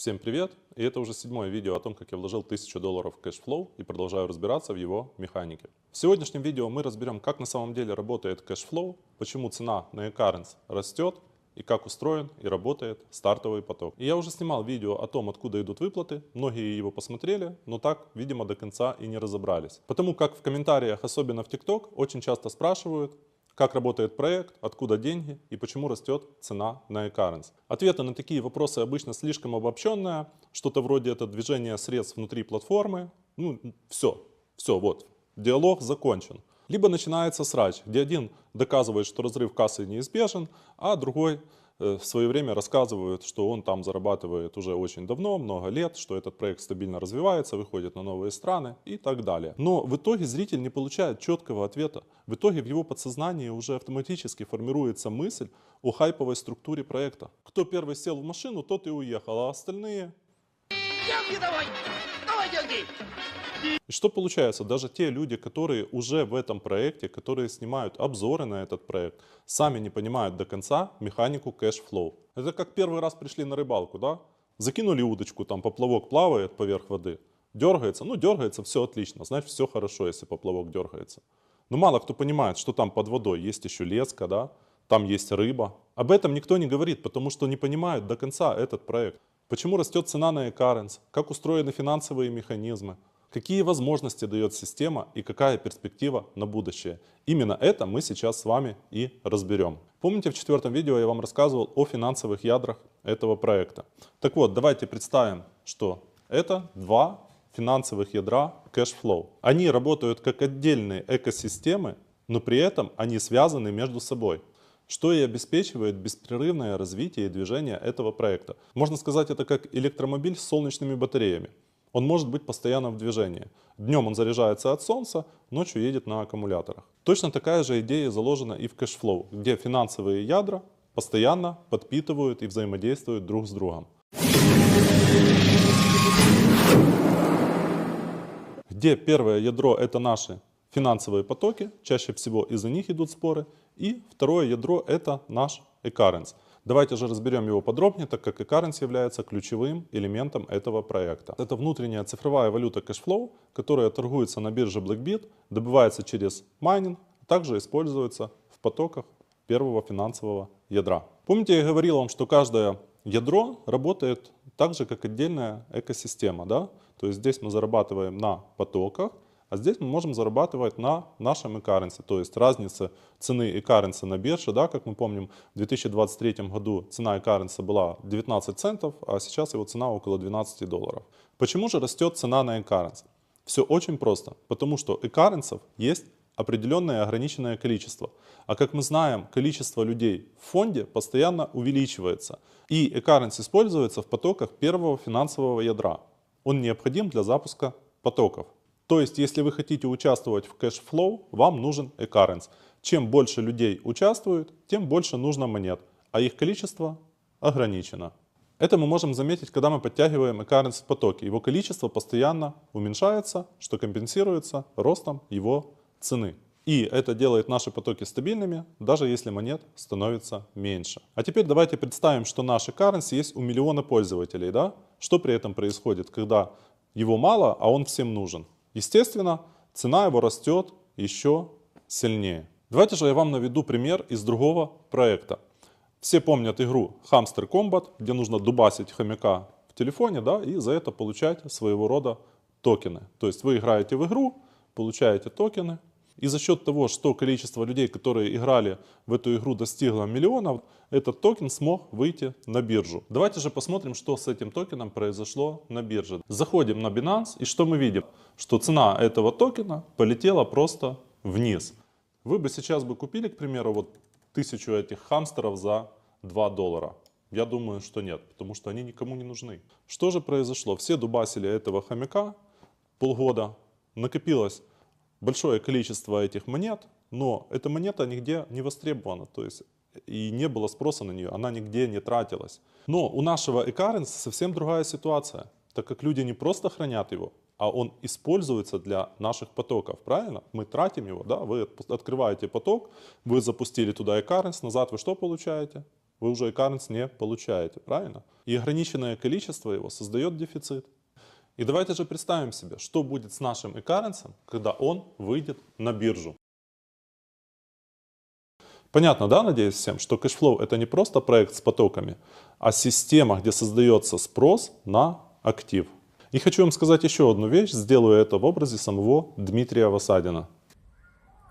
Всем привет! И это уже седьмое видео о том, как я вложил 1000 долларов в кэшфлоу и продолжаю разбираться в его механике. В сегодняшнем видео мы разберем, как на самом деле работает кэшфлоу, почему цена на eCurrents растет и как устроен и работает стартовый поток. И я уже снимал видео о том, откуда идут выплаты, многие его посмотрели, но так, видимо, до конца и не разобрались. Потому как в комментариях, особенно в TikTok, очень часто спрашивают, как работает проект, откуда деньги и почему растет цена на eCurrents. Ответы на такие вопросы обычно слишком обобщенные, что-то вроде это движение средств внутри платформы, ну все, все, вот, диалог закончен. Либо начинается срач, где один доказывает, что разрыв кассы неизбежен, а другой в свое время рассказывают, что он там зарабатывает уже очень давно, много лет, что этот проект стабильно развивается, выходит на новые страны и так далее. Но в итоге зритель не получает четкого ответа. В итоге в его подсознании уже автоматически формируется мысль о хайповой структуре проекта. Кто первый сел в машину, тот и уехал, а остальные... Деньги давай! Давай что получается? Даже те люди, которые уже в этом проекте, которые снимают обзоры на этот проект, сами не понимают до конца механику кэшфлоу. Это как первый раз пришли на рыбалку, да? Закинули удочку, там поплавок плавает поверх воды, дергается, ну дергается, все отлично, значит все хорошо, если поплавок дергается. Но мало кто понимает, что там под водой есть еще леска, да? там есть рыба. Об этом никто не говорит, потому что не понимают до конца этот проект. Почему растет цена на e-currents, как устроены финансовые механизмы, какие возможности дает система и какая перспектива на будущее. Именно это мы сейчас с вами и разберем. Помните, в четвертом видео я вам рассказывал о финансовых ядрах этого проекта. Так вот, давайте представим, что это два финансовых ядра Cashflow. Они работают как отдельные экосистемы, но при этом они связаны между собой что и обеспечивает беспрерывное развитие и движение этого проекта. Можно сказать, это как электромобиль с солнечными батареями. Он может быть постоянно в движении. Днем он заряжается от солнца, ночью едет на аккумуляторах. Точно такая же идея заложена и в кэшфлоу, где финансовые ядра постоянно подпитывают и взаимодействуют друг с другом. Где первое ядро это наши финансовые потоки, чаще всего из-за них идут споры, и второе ядро это наш e-currents – Давайте же разберем его подробнее, так как eCurrency является ключевым элементом этого проекта. Это внутренняя цифровая валюта Cashflow, которая торгуется на бирже Blackbit, добывается через майнинг, а также используется в потоках первого финансового ядра. Помните, я говорил вам, что каждое ядро работает так же, как отдельная экосистема. Да? То есть здесь мы зарабатываем на потоках, а здесь мы можем зарабатывать на нашем e-currency, то есть разница цены e-currency на бирже, да, как мы помним, в 2023 году цена e-currency была 19 центов, а сейчас его цена около 12 долларов. Почему же растет цена на e-currency? Все очень просто, потому что e-currency есть определенное ограниченное количество. А как мы знаем, количество людей в фонде постоянно увеличивается. И e-currency используется в потоках первого финансового ядра. Он необходим для запуска потоков. То есть, если вы хотите участвовать в кэшфлоу, вам нужен eCurrents. Чем больше людей участвуют, тем больше нужно монет, а их количество ограничено. Это мы можем заметить, когда мы подтягиваем eCurrents в потоке. Его количество постоянно уменьшается, что компенсируется ростом его цены. И это делает наши потоки стабильными, даже если монет становится меньше. А теперь давайте представим, что наши currency есть у миллиона пользователей. Да? Что при этом происходит, когда его мало, а он всем нужен? Естественно, цена его растет еще сильнее. Давайте же я вам наведу пример из другого проекта. Все помнят игру Hamster Combat, где нужно дубасить хомяка в телефоне, да, и за это получать своего рода токены. То есть вы играете в игру, получаете токены, и за счет того, что количество людей, которые играли в эту игру достигло миллионов, этот токен смог выйти на биржу. Давайте же посмотрим, что с этим токеном произошло на бирже. Заходим на Binance и что мы видим? Что цена этого токена полетела просто вниз. Вы бы сейчас бы купили, к примеру, вот тысячу этих хамстеров за 2 доллара. Я думаю, что нет, потому что они никому не нужны. Что же произошло? Все дубасили этого хомяка полгода, накопилось большое количество этих монет, но эта монета нигде не востребована, то есть и не было спроса на нее, она нигде не тратилась. Но у нашего eCurrency совсем другая ситуация, так как люди не просто хранят его, а он используется для наших потоков, правильно? Мы тратим его, да, вы открываете поток, вы запустили туда eCurrency, назад вы что получаете? вы уже e-currency не получаете, правильно? И ограниченное количество его создает дефицит. И давайте же представим себе, что будет с нашим e-currency, когда он выйдет на биржу. Понятно, да, надеюсь всем, что кэшфлоу это не просто проект с потоками, а система, где создается спрос на актив. И хочу вам сказать еще одну вещь, сделаю это в образе самого Дмитрия Васадина.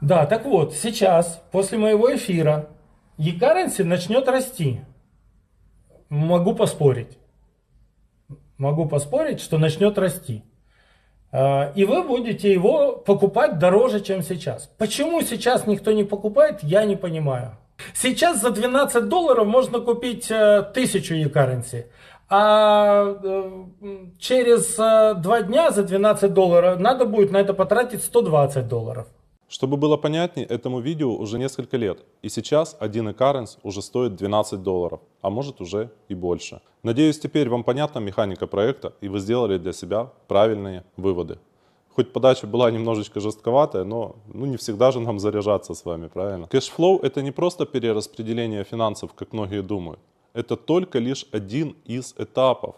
Да, так вот, сейчас, после моего эфира, e-currency начнет расти. Могу поспорить. Могу поспорить, что начнет расти. А, И вы будете его покупать дороже, чем сейчас. Почему сейчас никто не покупает, я не понимаю. Сейчас за 12 долларов можно купить э, 1000 e-currency. А э, через э, два дня за 12 долларов надо будет на это потратить 120 долларов. Чтобы было понятнее, этому видео уже несколько лет. И сейчас один e-currency уже стоит 12 долларов, а может уже и больше. Надеюсь, теперь вам понятна механика проекта и вы сделали для себя правильные выводы. Хоть подача была немножечко жестковатая, но ну, не всегда же нам заряжаться с вами, правильно? Кэшфлоу это не просто перераспределение финансов, как многие думают. Это только лишь один из этапов.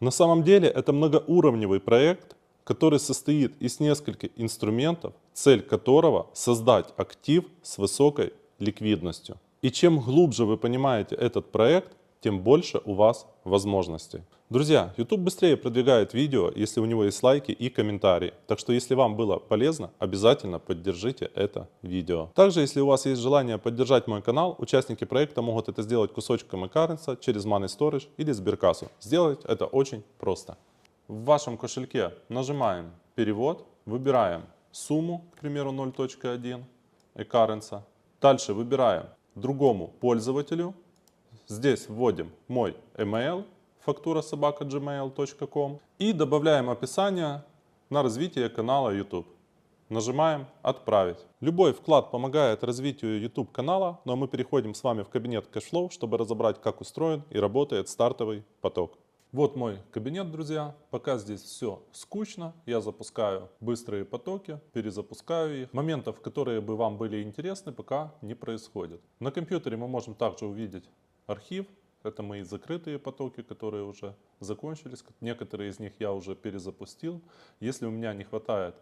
На самом деле это многоуровневый проект, который состоит из нескольких инструментов, цель которого создать актив с высокой ликвидностью. И чем глубже вы понимаете этот проект, тем больше у вас возможностей. Друзья, YouTube быстрее продвигает видео, если у него есть лайки и комментарии. Так что если вам было полезно, обязательно поддержите это видео. Также, если у вас есть желание поддержать мой канал, участники проекта могут это сделать кусочком e через Money Storage или Сберкассу. Сделать это очень просто. В вашем кошельке нажимаем «Перевод», выбираем сумму, к примеру, 0.1 e Дальше выбираем другому пользователю. Здесь вводим мой email, фактура собака gmail.com и добавляем описание на развитие канала YouTube. Нажимаем «Отправить». Любой вклад помогает развитию YouTube канала, но мы переходим с вами в кабинет Cashflow, чтобы разобрать, как устроен и работает стартовый поток. Вот мой кабинет, друзья. Пока здесь все скучно, я запускаю быстрые потоки, перезапускаю их. Моментов, которые бы вам были интересны, пока не происходит. На компьютере мы можем также увидеть архив. Это мои закрытые потоки, которые уже закончились. Некоторые из них я уже перезапустил. Если у меня не хватает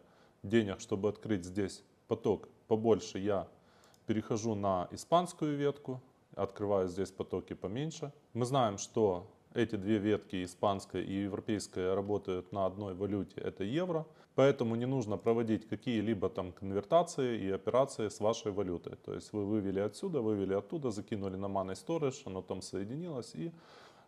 денег, чтобы открыть здесь поток побольше, я перехожу на испанскую ветку, открываю здесь потоки поменьше. Мы знаем, что эти две ветки, испанская и европейская, работают на одной валюте, это евро. Поэтому не нужно проводить какие-либо там конвертации и операции с вашей валютой. То есть вы вывели отсюда, вывели оттуда, закинули на Money Storage, оно там соединилось и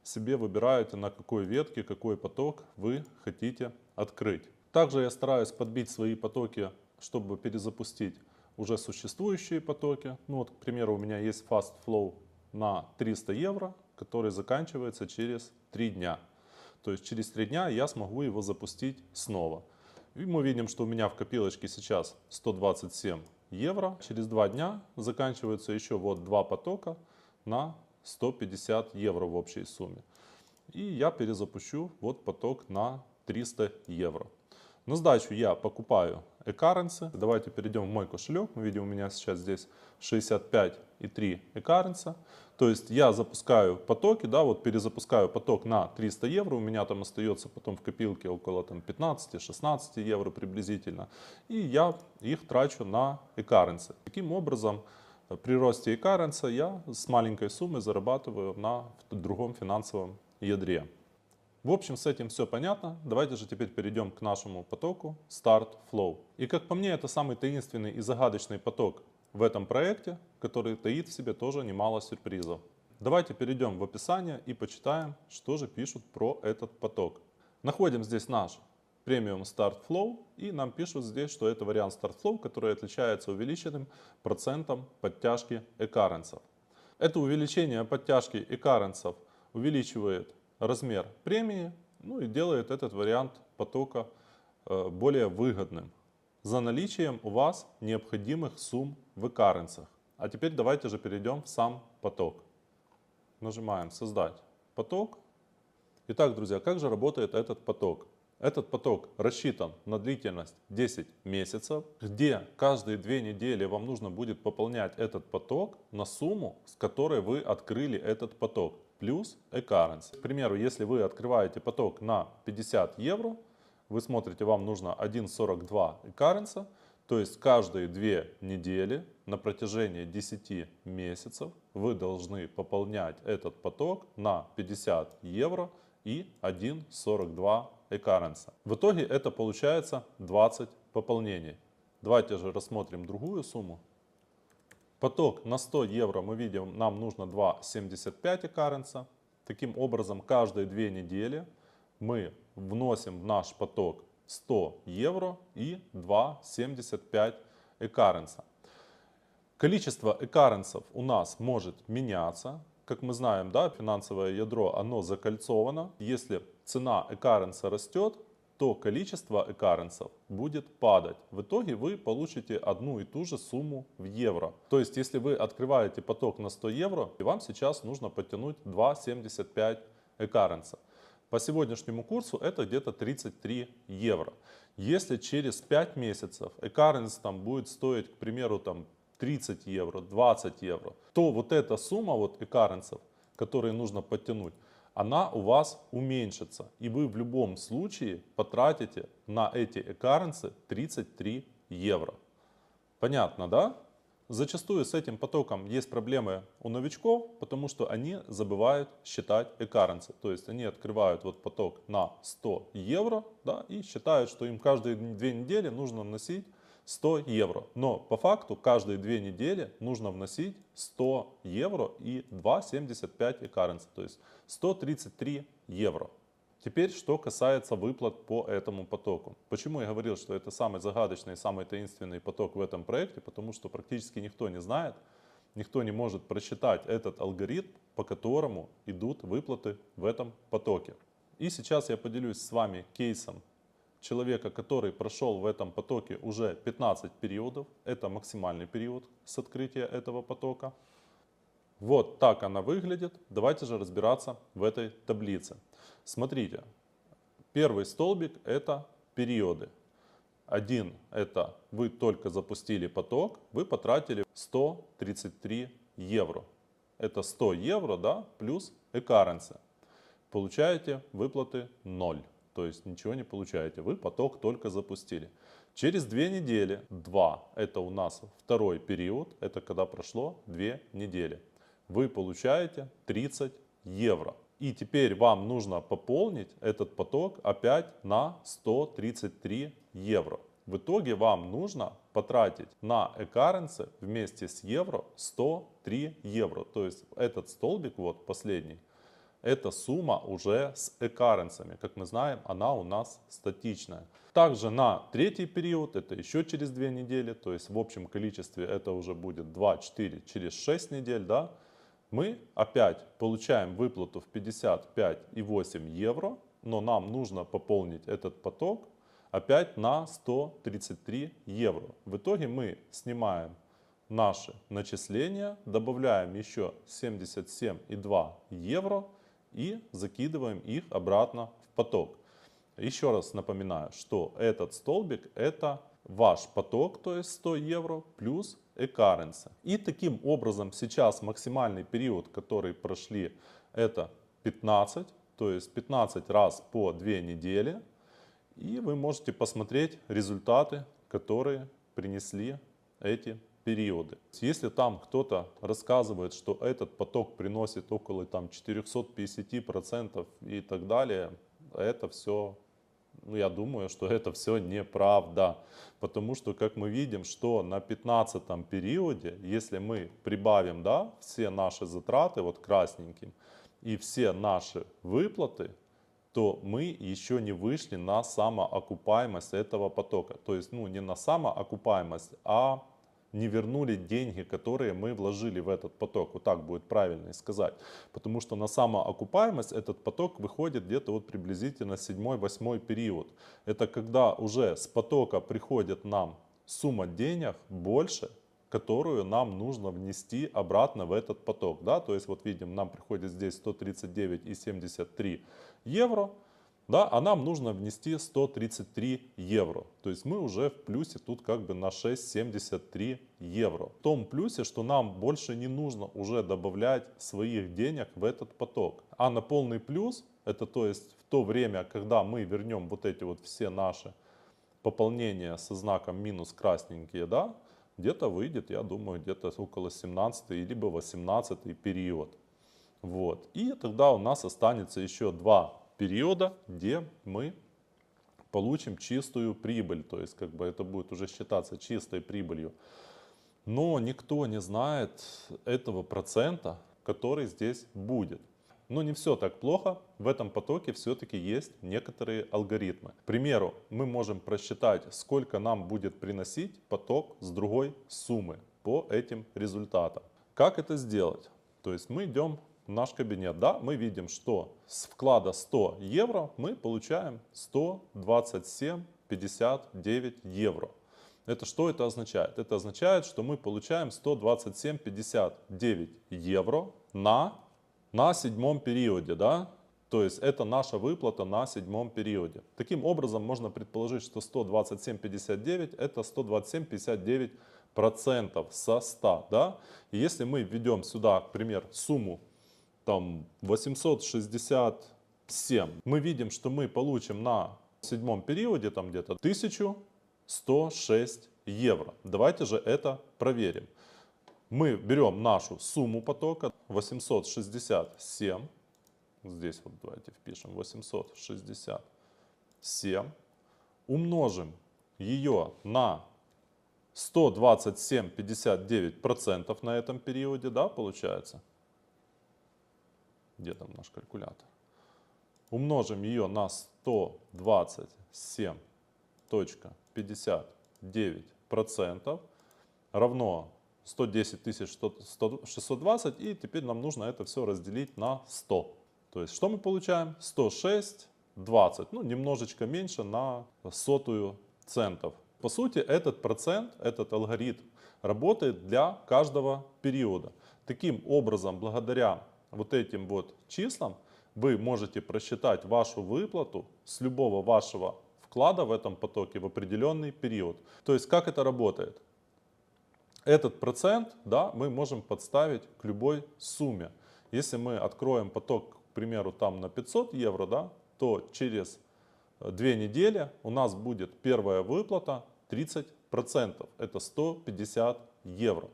себе выбираете на какой ветке, какой поток вы хотите открыть. Также я стараюсь подбить свои потоки, чтобы перезапустить уже существующие потоки. Ну вот, к примеру, у меня есть Fast Flow на 300 евро, который заканчивается через 3 дня. То есть через 3 дня я смогу его запустить снова. И мы видим, что у меня в копилочке сейчас 127 евро. Через 2 дня заканчиваются еще вот два потока на 150 евро в общей сумме. И я перезапущу вот поток на 300 евро. На сдачу я покупаю e-currency. Давайте перейдем в мой кошелек. Мы видим, у меня сейчас здесь 65,3 e-currency. То есть я запускаю потоки, да, вот перезапускаю поток на 300 евро. У меня там остается потом в копилке около там, 15-16 евро приблизительно. И я их трачу на e-currency. Таким образом, при росте e-currency я с маленькой суммы зарабатываю на другом финансовом ядре. В общем, с этим все понятно. Давайте же теперь перейдем к нашему потоку Start Flow. И как по мне, это самый таинственный и загадочный поток в этом проекте, который таит в себе тоже немало сюрпризов. Давайте перейдем в описание и почитаем, что же пишут про этот поток. Находим здесь наш премиум Start Flow и нам пишут здесь, что это вариант Start Flow, который отличается увеличенным процентом подтяжки экаренсов. Это увеличение подтяжки экаренсов увеличивает размер премии, ну и делает этот вариант потока э, более выгодным за наличием у вас необходимых сумм в currency. А теперь давайте же перейдем в сам поток. Нажимаем «Создать поток». Итак, друзья, как же работает этот поток? Этот поток рассчитан на длительность 10 месяцев, где каждые две недели вам нужно будет пополнять этот поток на сумму, с которой вы открыли этот поток, плюс e-currency. К примеру, если вы открываете поток на 50 евро, вы смотрите, вам нужно 1.42 e-currency, то есть каждые две недели на протяжении 10 месяцев вы должны пополнять этот поток на 50 евро и 1.42 e-currency. В итоге это получается 20 пополнений. Давайте же рассмотрим другую сумму. Поток на 100 евро мы видим, нам нужно 2,75 e-currency. Таким образом, каждые две недели мы вносим в наш поток 100 евро и 2,75 e-currency. Количество экаренсов у нас может меняться. Как мы знаем, да, финансовое ядро, оно закольцовано. Если цена экаренса растет, то количество экаренсов будет падать. В итоге вы получите одну и ту же сумму в евро. То есть, если вы открываете поток на 100 евро, и вам сейчас нужно подтянуть 2,75 экаренса. По сегодняшнему курсу это где-то 33 евро. Если через 5 месяцев экаренс там будет стоить, к примеру, там 30 евро, 20 евро, то вот эта сумма вот экаренсов, которые нужно подтянуть, она у вас уменьшится. И вы в любом случае потратите на эти экаренсы 33 евро. Понятно, да? Зачастую с этим потоком есть проблемы у новичков, потому что они забывают считать экаренсы. То есть они открывают вот поток на 100 евро да, и считают, что им каждые две недели нужно вносить 100 евро. Но по факту каждые две недели нужно вносить 100 евро и 2,75 экаренса, то есть 133 евро. Теперь, что касается выплат по этому потоку. Почему я говорил, что это самый загадочный, самый таинственный поток в этом проекте? Потому что практически никто не знает, никто не может просчитать этот алгоритм, по которому идут выплаты в этом потоке. И сейчас я поделюсь с вами кейсом человека, который прошел в этом потоке уже 15 периодов. Это максимальный период с открытия этого потока. Вот так она выглядит. Давайте же разбираться в этой таблице. Смотрите, первый столбик это периоды. Один это вы только запустили поток, вы потратили 133 евро. Это 100 евро, да, плюс экаренсы. Получаете выплаты 0 то есть ничего не получаете. Вы поток только запустили. Через две недели, два, это у нас второй период, это когда прошло две недели, вы получаете 30 евро. И теперь вам нужно пополнить этот поток опять на 133 евро. В итоге вам нужно потратить на экаренсы вместе с евро 103 евро. То есть этот столбик, вот последний, эта сумма уже с экаренсами. Как мы знаем, она у нас статичная. Также на третий период, это еще через 2 недели, то есть в общем количестве это уже будет 2, 4, через 6 недель, да, мы опять получаем выплату в 55,8 евро, но нам нужно пополнить этот поток опять на 133 евро. В итоге мы снимаем наши начисления, добавляем еще 77,2 евро и закидываем их обратно в поток. Еще раз напоминаю, что этот столбик это ваш поток, то есть 100 евро, плюс экаренсы. И таким образом сейчас максимальный период, который прошли, это 15, то есть 15 раз по 2 недели. И вы можете посмотреть результаты, которые принесли эти периоды. Если там кто-то рассказывает, что этот поток приносит около там, 450% и так далее, это все, ну, я думаю, что это все неправда. Потому что, как мы видим, что на 15 периоде, если мы прибавим да, все наши затраты, вот красненьким, и все наши выплаты, то мы еще не вышли на самоокупаемость этого потока. То есть, ну, не на самоокупаемость, а не вернули деньги, которые мы вложили в этот поток. Вот так будет правильно сказать. Потому что на самоокупаемость этот поток выходит где-то вот приблизительно 7-8 период. Это когда уже с потока приходит нам сумма денег больше, которую нам нужно внести обратно в этот поток. Да? То есть вот видим, нам приходит здесь 139,73 евро. Да, а нам нужно внести 133 евро. То есть мы уже в плюсе тут как бы на 6,73 евро. В том плюсе, что нам больше не нужно уже добавлять своих денег в этот поток. А на полный плюс, это то есть в то время, когда мы вернем вот эти вот все наши пополнения со знаком минус красненькие, да, где-то выйдет, я думаю, где-то около 17 либо 18 период. Вот. И тогда у нас останется еще два периода, где мы получим чистую прибыль. То есть как бы это будет уже считаться чистой прибылью. Но никто не знает этого процента, который здесь будет. Но не все так плохо. В этом потоке все-таки есть некоторые алгоритмы. К примеру, мы можем просчитать, сколько нам будет приносить поток с другой суммы по этим результатам. Как это сделать? То есть мы идем наш кабинет. Да, мы видим, что с вклада 100 евро мы получаем 127,59 евро. Это что это означает? Это означает, что мы получаем 127,59 евро на на седьмом периоде, да? То есть это наша выплата на седьмом периоде. Таким образом можно предположить, что 127,59 это 127,59 процентов со 100, да? И если мы введем сюда, к примеру, сумму там 867, мы видим, что мы получим на седьмом периоде там где-то 1106 евро. Давайте же это проверим мы берем нашу сумму потока 867, здесь вот давайте впишем 867, умножим ее на 127,59% на этом периоде, да, получается? Где там наш калькулятор? Умножим ее на 127,59% равно 110 тысяч 620, и теперь нам нужно это все разделить на 100. То есть что мы получаем? 106, 20, ну немножечко меньше на сотую центов. По сути, этот процент, этот алгоритм работает для каждого периода. Таким образом, благодаря вот этим вот числам, вы можете просчитать вашу выплату с любого вашего вклада в этом потоке в определенный период. То есть как это работает? Этот процент да, мы можем подставить к любой сумме. Если мы откроем поток, к примеру, там на 500 евро, да, то через э, две недели у нас будет первая выплата 30%. Это 150 евро.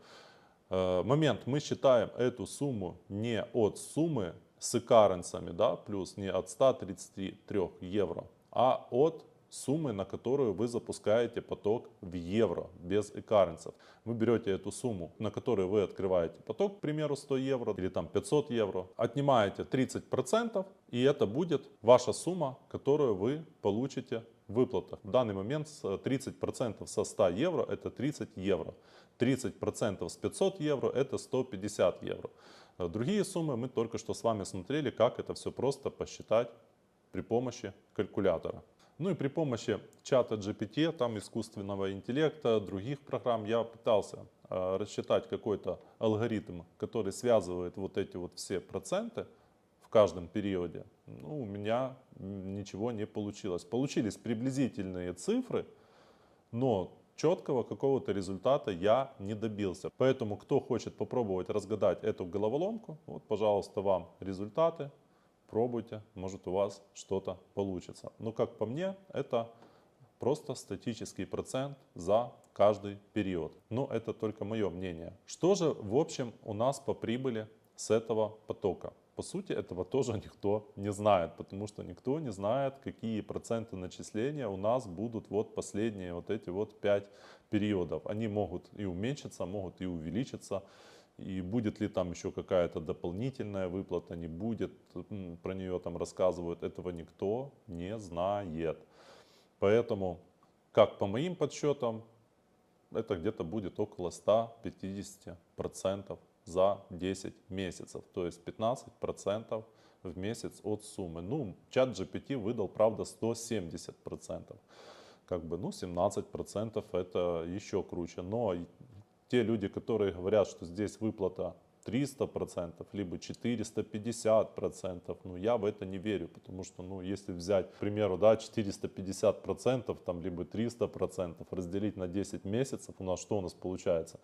Э, момент, мы считаем эту сумму не от суммы с икаренсами, да, плюс не от 133 евро, а от суммы, на которую вы запускаете поток в евро без экаренсов. Вы берете эту сумму, на которую вы открываете поток, к примеру, 100 евро или там 500 евро, отнимаете 30% и это будет ваша сумма, которую вы получите выплатах. В данный момент 30% со 100 евро это 30 евро. 30% с 500 евро это 150 евро. Другие суммы мы только что с вами смотрели, как это все просто посчитать при помощи калькулятора. Ну и при помощи чата GPT, там искусственного интеллекта, других программ я пытался э, рассчитать какой-то алгоритм, который связывает вот эти вот все проценты в каждом периоде. Ну, у меня ничего не получилось. Получились приблизительные цифры, но четкого какого-то результата я не добился. Поэтому, кто хочет попробовать разгадать эту головоломку, вот, пожалуйста, вам результаты пробуйте, может у вас что-то получится. Но как по мне, это просто статический процент за каждый период. Но это только мое мнение. Что же в общем у нас по прибыли с этого потока? По сути, этого тоже никто не знает, потому что никто не знает, какие проценты начисления у нас будут вот последние вот эти вот пять периодов. Они могут и уменьшиться, могут и увеличиться. И будет ли там еще какая-то дополнительная выплата, не будет, про нее там рассказывают, этого никто не знает. Поэтому, как по моим подсчетам, это где-то будет около 150% за 10 месяцев, то есть 15% в месяц от суммы. Ну, чат GPT выдал, правда, 170%. Как бы, ну, 17% это еще круче. Но те люди, которые говорят, что здесь выплата 300%, либо 450%. Ну, я в это не верю, потому что, ну, если взять, к примеру, да, 450%, там, либо 300%, разделить на 10 месяцев, у нас что у нас получается?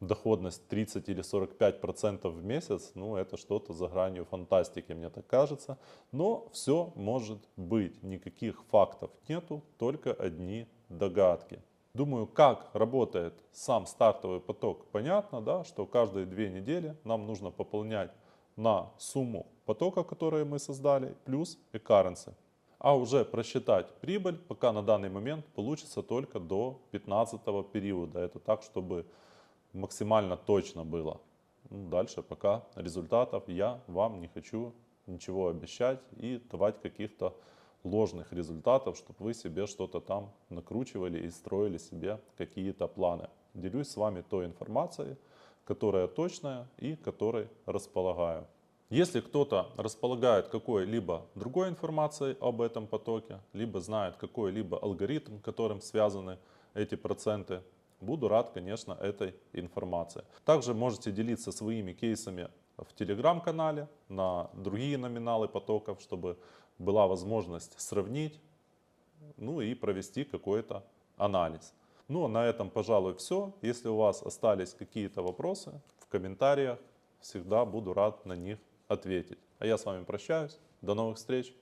Доходность 30 или 45% в месяц, ну, это что-то за гранью фантастики, мне так кажется. Но все может быть, никаких фактов нету, только одни догадки. Думаю, как работает сам стартовый поток, понятно, да, что каждые две недели нам нужно пополнять на сумму потока, который мы создали, плюс и currency. А уже просчитать прибыль пока на данный момент получится только до 15 периода. Это так, чтобы максимально точно было. Ну, Дальше пока результатов я вам не хочу ничего обещать и давать каких-то ложных результатов, чтобы вы себе что-то там накручивали и строили себе какие-то планы. Делюсь с вами той информацией, которая точная и которой располагаю. Если кто-то располагает какой-либо другой информацией об этом потоке, либо знает какой-либо алгоритм, которым связаны эти проценты, буду рад, конечно, этой информации. Также можете делиться своими кейсами в телеграм-канале на другие номиналы потоков, чтобы была возможность сравнить, ну и провести какой-то анализ. Ну, а на этом, пожалуй, все. Если у вас остались какие-то вопросы, в комментариях всегда буду рад на них ответить. А я с вами прощаюсь. До новых встреч.